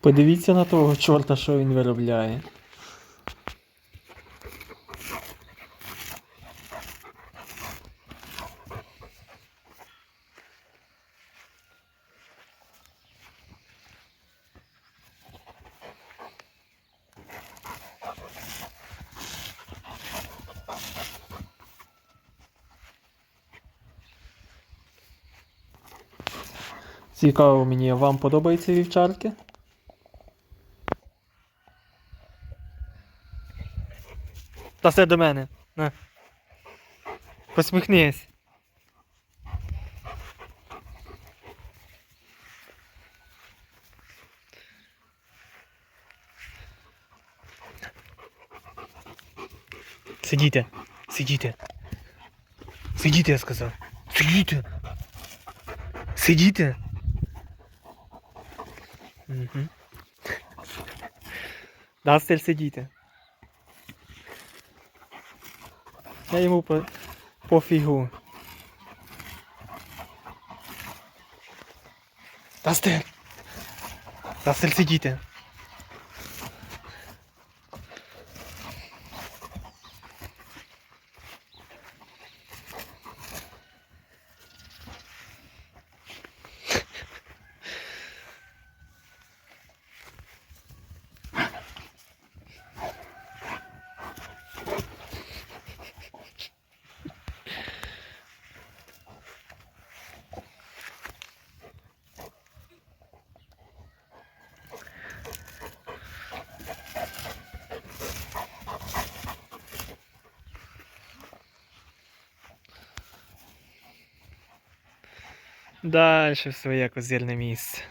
Подивіться на того чорта, що він виробляє. Цікаво мені, вам подобаються вівчарки? Та все до мене. На. Посміхнись. Сидіте. Сидіте. Сидіте, я сказав. Сидіте. Сидіте. Угу. Дастель сидіти. Я йому по, пофігу. Дастель! Дастель сидіти. Дальше в своє козирне місце.